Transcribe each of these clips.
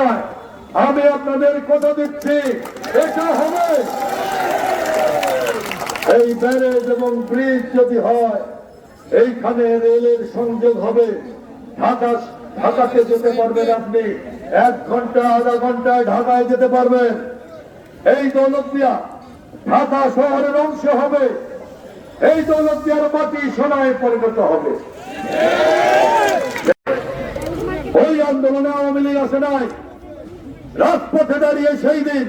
নয়। আমি আপনাদের কথা দিচ্ছি। এটা হবে। এই ব্যারেজ এবং ব্রিজ যদি হয় এইখানে রেলের সংযোগ হবে। ঢাকা ঢাকাতে যেতে পারবেন আপনি। এক ঘণ্টা আধা ঘন্টায় ঢাকায় যেতে পারবেন। এই দৌলতদিয়া ঢাকা শহরের অংশ হবে। এই দৌলতদিয়ার মাটি সোনায় পরিণত হবে। ওই আন্দোলনে আওয়ামী লীগ আসে নাই। রাজপথে দাঁড়িয়ে সেই দিন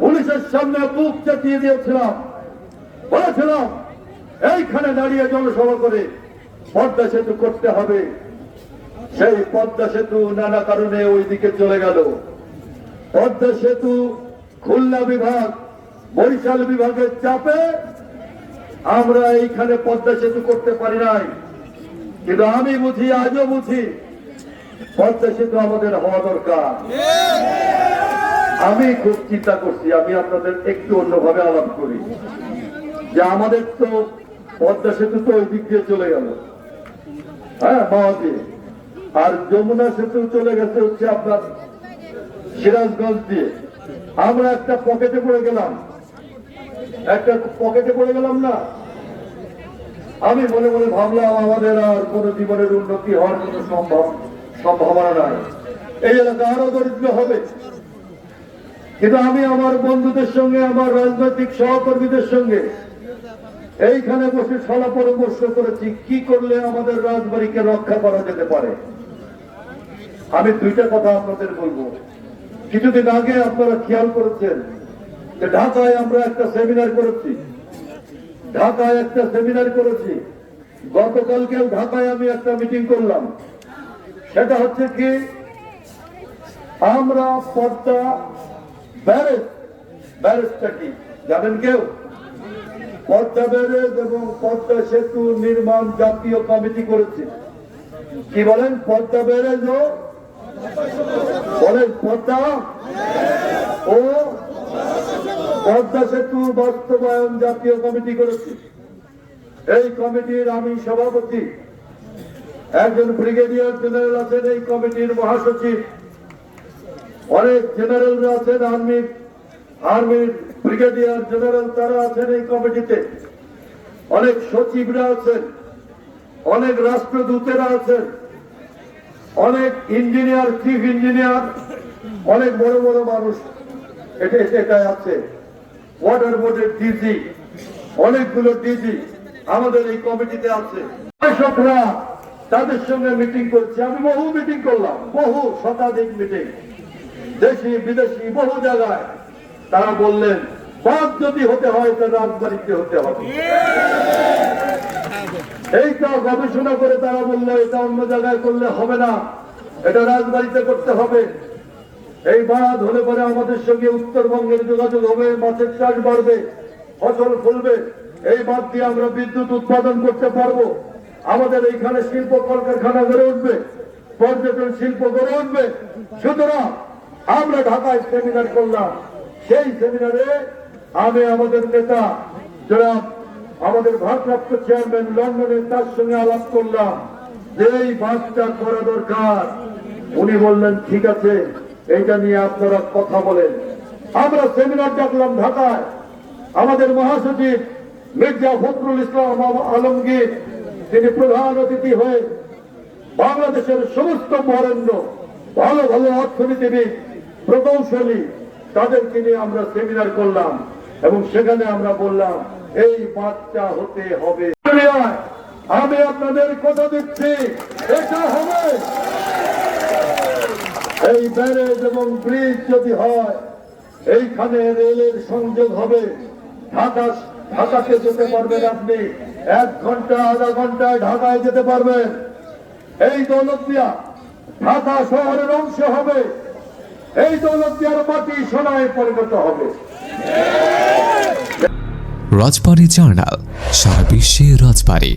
পুলিশের সামনে বুক চাপিয়ে দিয়েছিলাম। বলেছিলাম, এইখানে দাঁড়িয়ে জনসভা করে পদ্মা সেতু করতে হবে। সেই পদ্মা সেতু নানা কারণে ওই দিকে চলে গেল। পদ্মা সেতু খুলনা বিভাগ, বরিশাল বিভাগের চাপে আমরা এইখানে পদ্মা সেতু করতে পারি নাই। কিন্তু আমি বুঝি, আজও বুঝি, পদ্মা সেতু আমাদের হওয়া দরকার। আমি খুব চিন্তা করছি, আমি আপনাদের একটু অন্যভাবে আলাপ করি। যে আমাদের তো পদ্মা সেতু তো ওই দিক দিয়ে চলে গেল। হ্যাঁ মাওয়া আর যমুনা সেতু চলে গেছে হচ্ছে আপনার সিরাজগঞ্জ দিয়ে। আমরা একটা পকেটে পড়ে গেলাম। একটা পকেটে পড়ে গেলাম না? আমি মনে মনে ভাবলাম, আমাদের আর কোন জীবনের উন্নতি হওয়ার কোনো সম্ভব সম্ভাবনা নাই। এই এলাকা আরও দরিদ্র হবে। কিন্তু আমি আমার বন্ধুদের সঙ্গে, আমার রাজনৈতিক সহকর্মীদের সঙ্গে এইখানে বসে সলা পরামর্শ করেছি, কি করলে আমাদের রাজবাড়িকে রক্ষা করা যেতে পারে? আমি দুইটা কথা আপনাদের বলব। কিছুদিন আগে আপনারা খেয়াল করেছেন যে ঢাকায় আমরা একটা সেমিনার করেছি। ঢাকায় একটা সেমিনার করেছি। গতকালকেও ঢাকায় আমি একটা মিটিং করলাম। সেটা হচ্ছে কি, আমরা পদ্মা জানেন কেউ? পদ্মা ব্যারেজ এবং পদ্মা সেতু নির্মাণ জাতীয় কমিটি করেছে। কি বলেন? পদ্মা ব্যারেজ ও? বলেন, পদ্মা ও? পদ্মা সেতু বাস্তবায়ন জাতীয় কমিটি করেছে। এই কমিটির আমি সভাপতি। একজন ব্রিগেডিয়ার জেনারেল আছেন, এই কমিটির মহাসচিব। অনেক জেনারেলরা আছেন, আর্মির আর্মির ব্রিগেডিয়ার জেনারেল তারা আছেন এই কমিটিতে। অনেক সচিবরা আছেন, অনেক রাষ্ট্রদূতেরা আছেন, অনেক ইঞ্জিনিয়ার, চিফ ইঞ্জিনিয়ার, অনেক বড় বড় মানুষ এটা এটাই আছে। ওয়াটার বোর্ডের ডিজি অনেকগুলো ডিজি আমাদের এই কমিটিতে আছে। তাদের সঙ্গে মিটিং করছি, আমি বহু মিটিং করলাম, বহু শতাধিক মিটিং। দেশি বিদেশি বহু জায়গায় তারা বললেন বাদ যদি হতে হয় তো রাজবাড়িতে হতে হবে। এইটা গবেষণা করে তারা বলল, এটা অন্য জায়গায় করলে হবে না, এটা রাজবাড়িতে করতে হবে। এই বাঁধ হলে পরে আমাদের সঙ্গে উত্তরবঙ্গের যোগাযোগ হবে, মাছের চাষ বাড়বে, ফসল ফলবে, এই বাঁধ দিয়ে আমরা বিদ্যুৎ উৎপাদন করতে পারব। আমাদের এইখানে শিল্প কলকারখানা গড়ে উঠবে, পর্যটন শিল্প গড়ে উঠবে। সুতরাং আমরা ঢাকায় সেমিনার করলাম। সেই সেমিনারে আমি আমাদের নেতা যারা আমাদের ভারপ্রাপ্ত চেয়ারম্যান লন্ডনে তার সঙ্গে আলাপ করলাম। যে এই বাসটা করা দরকার। উনি বললেন, ঠিক আছে, এইটা নিয়ে আপনারা কথা বলেন। আমরা সেমিনার ডাকলাম ঢাকায়। আমাদের মহাসচিব মির্জা ফখরুল ইসলাম আলমগীর, তিনি প্রধান অতিথি হয়ে বাংলাদেশের সমস্ত বরেণ্য ভালো ভালো অর্থনীতিবিদ প্রকৌশলী, তাদেরকে নিয়ে আমরা সেমিনার করলাম এবং সেখানে আমরা বললাম, এই বাচ্চা হতে হবে। আমি আপনাদের কথা দিচ্ছি, এটা হবে। এই ব্যারেজ এবং ব্রিজ যদি হয়, এইখানে রেলের সংযোগ হবে। ঢাকা, ঢাকাতে যেতে পারবেন আপনি। এক ঘণ্টা, আধা ঘন্টায় ঢাকায় যেতে পারবেন। এই দৌলতদিয়া ঢাকা শহরের অংশ হবে। এই দৌলতিয়ার মাটি সোনায় পরিণত হবে। রাজবাড়ি জার্নাল সারা বিশ্বে রাজবাড়ী।